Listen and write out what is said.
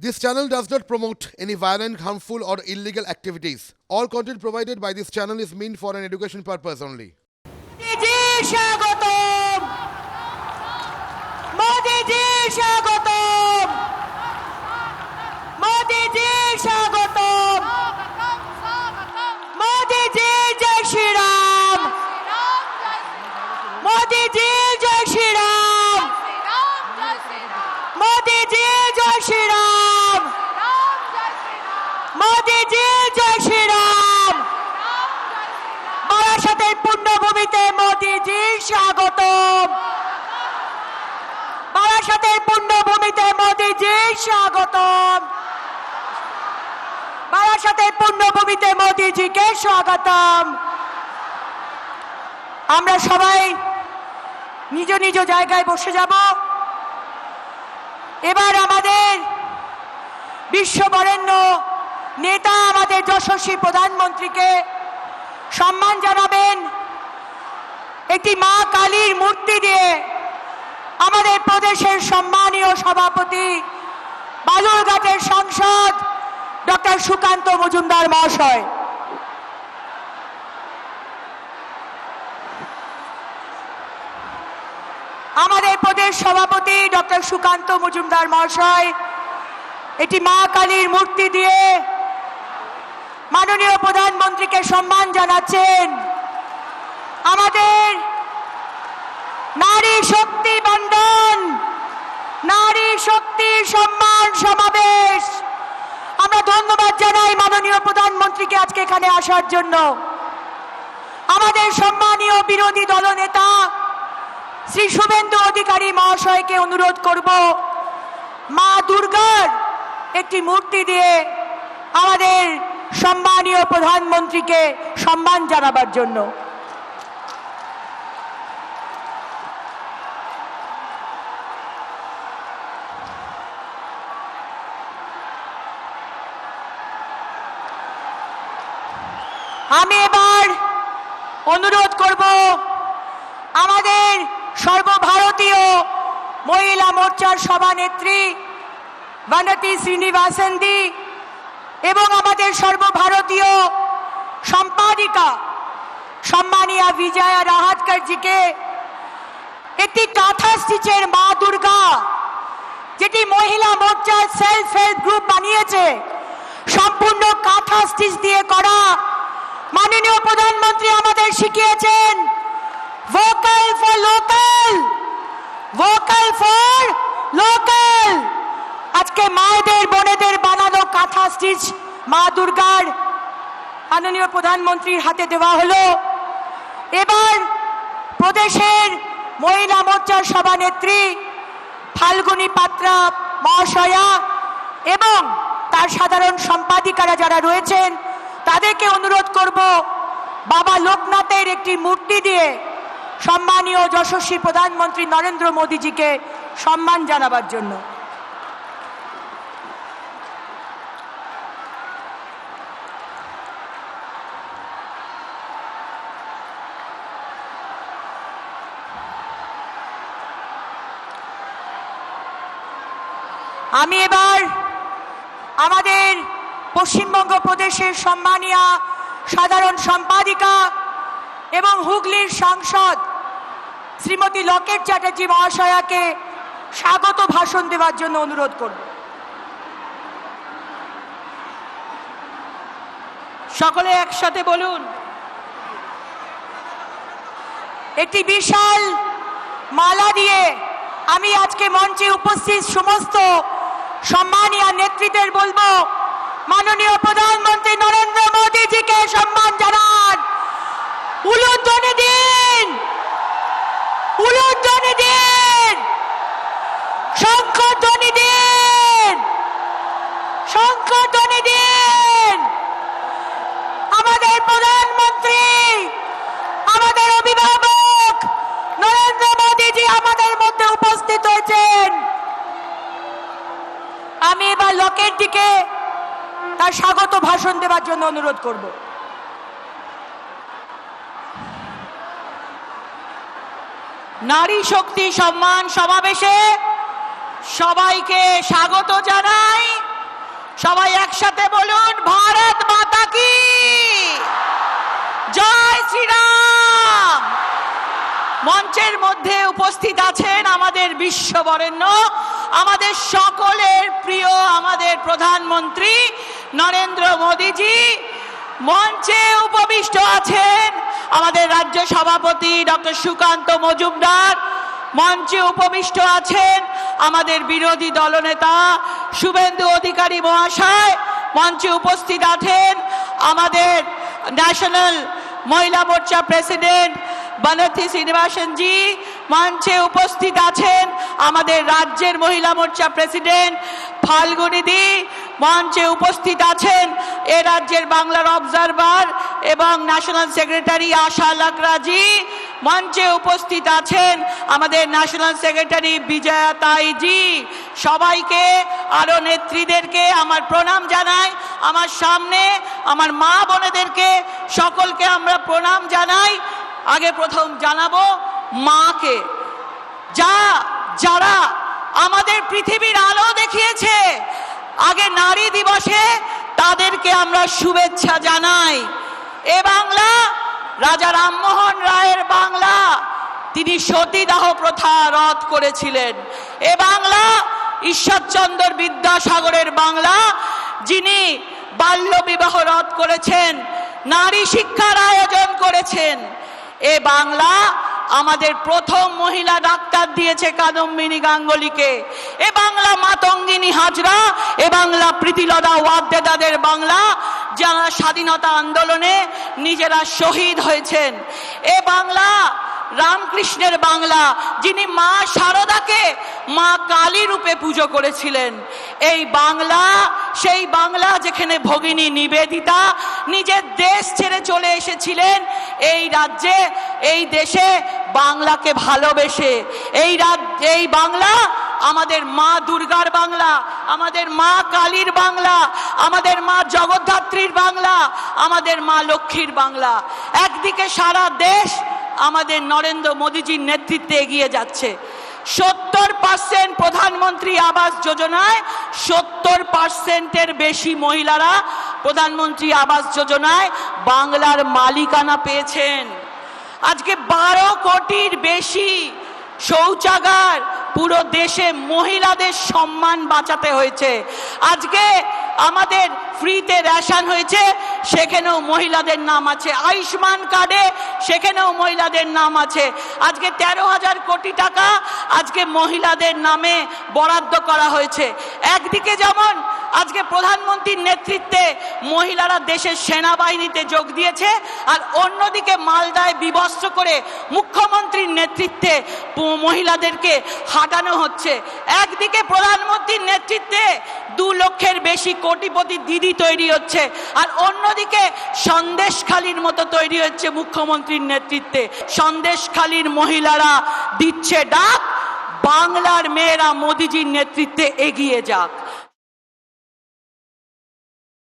This channel does not promote any violent, harmful, or illegal activities. All content provided by this channel is meant for an education purpose only. স্বাগতম মোদিজি স্বাগতম মোদিজি স্বাগতম মোদিজি জয় শ্রীরাম মোদিজি জয় শ্রীরাম মোদিজি জয় শ্রীরাম মোদিজি, জয় শ্রীরাম। বারাসাতের পুণ্যভূমিতে মোদিজি, স্বাগতম। বারাসাতের পুণ্যভূমিতে মোদিজি, স্বাগতম। বারাসাতের পুণ্যভূমিতে মোদিজিকে স্বাগতম। আমরা সবাই নিজ নিজ জায়গায় বসে যাব। এবার আমাদের বিশ্ববরেণ্য নেতা আমাদের যশস্বী প্রধানমন্ত্রীকে সম্মান জানাবেন। একটি মা কালীর মূর্তি দিয়ে আমাদের প্রদেশের সম্মানীয় সভাপতি, বালুরঘাটের সাংসদ ডক্টর সুকান্ত মজুমদার মহাশয়। আমাদের প্রদেশ সভাপতি ডক্টর সুকান্ত মজুমদার মহাশয় এটি মা কালীর মূর্তি দিয়ে মাননীয় প্রধানমন্ত্রীকে সম্মান জানাচ্ছেন। আমাদের নারী শক্তি বন্ধন, নারী শক্তি সম্মান সমাবেশ। আমরা ধন্যবাদ জানাই মাননীয় প্রধানমন্ত্রীকে আজকে এখানে আসার জন্য। আমাদের সম্মানীয় বিরোধী দলনেতা শ্রী শুভেন্দু অধিকারী মহাশয়কে অনুরোধ করব, মা দুর্গার একটি মূর্তি দিয়ে আমাদের সম্মানীয় প্রধানমন্ত্রীকে সম্মান জানাবার জন্য। আমি এবার অনুরোধ করব, আমাদের সর্বভারতীয় মহিলা মোর্চার সভানেত্রী, বনতি শ্রীনিবাসন্দি এবং আমাদের সর্বভারতীয় সম্পাদিকা সম্মানিয়া বিজয়া রাহাতকরজিকে একটি কাঁথা স্টিচের মা দুর্গা, যেটি মহিলা মোর্চার সেলফ হেল্প গ্রুপ বানিয়েছে, সম্পূর্ণ কাঁথা স্টিচ দিয়ে করা। মাননীয় প্রধানমন্ত্রী আমাদের শিখিয়েছেন vocal for local vocal for local আজকে মায়েদের, বোনেদের বানানো কাঁথা স্টিচ মা দুর্গার মাননীয় প্রধানমন্ত্রীর হাতে দেওয়া হলো। এবার প্রদেশের মহিলা মোর্চার সভানেত্রী ফাল্গুনী পাত্রা মহাশয়া এবং তার সাধারণ সম্পাদিকারা যারা রয়েছেন, তাদেরকে অনুরোধ করব, বাবা লোকনাথের একটি মূর্তি দিয়ে সম্মানীয় যশস্বী প্রধানমন্ত্রী নরেন্দ্র মোদীজিকে সম্মান জানাবার জন্য। আমি এবার আমাদের পশ্চিমবঙ্গ প্রদেশের সম্মানীয় সাধারণ সম্পাদিকা এবং হুগলির সাংসদ শ্রীমতী লকেট চ্যাটার্জি মহাশয়াকে স্বাগত ভাষণ দেওয়ার জন্য অনুরোধ করব। সকলে একসাথে বলুন। একটি বিশাল মালা দিয়ে আমি আজকে মঞ্চে উপস্থিত সমস্ত সম্মানীয় নেতৃত্বের বলব, মাননীয় প্রধানমন্ত্রী নরেন্দ্র মোদীজিকে সম্মান জানান। উলুধ্বনি দিন! উলুধ্বনি দিন! শঙ্খধ্বনি দিন শঙ্খধ্বনি দিন আমাদের প্রধানমন্ত্রী আমাদের অভিভাবক নরেন্দ্র মোদীজি আমাদের মধ্যে উপস্থিত হয়েছেন আমি এবার লকের দিকে তার স্বাগত ভাষণ দেওয়ার জন্য অনুরোধ করব। নারী শক্তি সম্মান সমাবেশে সবাইকে স্বাগত জানাই। সবাই একসাথে বলুন, ভারত মাতা কি? জয় শ্রীরাম। মঞ্চের মধ্যে উপস্থিত আছেন আমাদের বিশ্ববরেণ্য, আমাদের সকলের প্রিয়, আমাদের প্রধানমন্ত্রী নরেন্দ্র মোদীজি, মঞ্চে উপবিষ্ট আছেন আমাদের রাজ্য সভাপতি ডক্টর সুকান্ত মজুমদার। মঞ্চে উপবিষ্ট আছেন আমাদের বিরোধী দলনেতা শুভেন্দু অধিকারী মহাশয়। মঞ্চে উপস্থিত আছেন আমাদের ন্যাশনাল মহিলা মোর্চা প্রেসিডেন্ট বনথি শ্রীনিবাসন জি মঞ্চে উপস্থিত আছেন আমাদের রাজ্যের মহিলা মোর্চা প্রেসিডেন্ট ফাল্গুনি দি মঞ্চে উপস্থিত আছেন এ রাজ্যের বাংলার অবজারভার এবং ন্যাশনাল সেক্রেটারি আশা লাকরা জি মঞ্চে উপস্থিত আছেন আমাদের ন্যাশনাল সেক্রেটারি বিজয়া তাই জি সবাইকে আরও নেত্রীদেরকে আমার প্রণাম জানাই, আমার সামনে আমার মা বোনেদেরকে সকলকে আমরা প্রণাম জানাই। আগে প্রথম জানাব মাকে। যা, যারা আমাদের পৃথিবীর আলো দেখিয়েছে আগে নারী দিবসে তাদেরকে আমরা শুভেচ্ছা জানাই। এ বাংলা, রাজা রামমোহন রায়ের বাংলা, তিনি সতীদাহ প্রথা রদ করেছিলেন। এ বাংলা, ঈশ্বরচন্দ্র বিদ্যাসাগরের বাংলা, যিনি বাল্য বিবাহ রদ করেছেন, নারী শিক্ষার আয়োজন করেছেন। এ বাংলা, আমাদের প্রথম মহিলা দিয়েছে কাদম্বিনী গাঙ্গুলিকে। এ বাংলা মাতঙ্গিনী হাজরা, এ বাংলা প্রীতিলতা ওয়াদ্দেদাদের বাংলা, যারা স্বাধীনতা আন্দোলনে নিজেরা শহীদ হয়েছেন। এ বাংলা রামকৃষ্ণের বাংলা, যিনি মা শারদাকে মা কালী রূপে পুজো করেছিলেন। এই বাংলা, সেই বাংলা যেখানে ভগিনী নিবেদিতা নিজের দেশ ছেড়ে চলে এসেছিলেন, এই রাজ্যে, এই দেশে বাংলাকে ভালোবেসে। এই রাজ্য, এই বাংলা আমাদের মা দুর্গার বাংলা, আমাদের মা কালীর বাংলা, আমাদের মা জগদ্ধাত্রীর বাংলা, আমাদের মা লক্ষ্মীর বাংলা। একদিকে সারা দেশ আমাদের নরেন্দ্র মোদীজির নেতৃত্বে এগিয়ে যাচ্ছে। সত্তর পার্সেন্ট প্রধানমন্ত্রী আবাস যোজনায়, সত্তর পার্সেন্টের বেশি মহিলারা প্রধানমন্ত্রী আবাস যোজনায় বাংলার মালিকানা পেয়েছেন। আজকে বারো কোটির বেশি শৌচাগার পুরো দেশে মহিলাদের সম্মান বাঁচাতে হয়েছে। আজকে আমাদের ফ্রিতে রেশন হয়েছে, সেখানেও মহিলাদের নাম আছে। আয়ুষ্মান কার্ডে সেখানেও মহিলাদের নাম আছে। আজকে তেরো হাজার কোটি টাকা আজকে মহিলাদের নামে বরাদ্দ করা হয়েছে। একদিকে যেমন আজকে প্রধানমন্ত্রীর নেতৃত্বে মহিলারা দেশের সেনাবাহিনীতে যোগ দিয়েছে আর অন্যদিকে মালদায় বিবস্ত্র করে মুখ্যমন্ত্রীর নেতৃত্বে মহিলাদেরকে হাঁটানো হচ্ছে। একদিকে প্রধানমন্ত্রীর নেতৃত্বে দু লক্ষের বেশি কোটিপতি দিদি তৈরি হচ্ছে আর অন্যদিকে সন্দেশখালির মতো তৈরি হচ্ছে মুখ্যমন্ত্রীর নেতৃত্বে। সন্দেশখালির মহিলারা দিচ্ছে ডাক, বাংলার মেয়েরা মোদিজির নেতৃত্বে এগিয়ে যাক।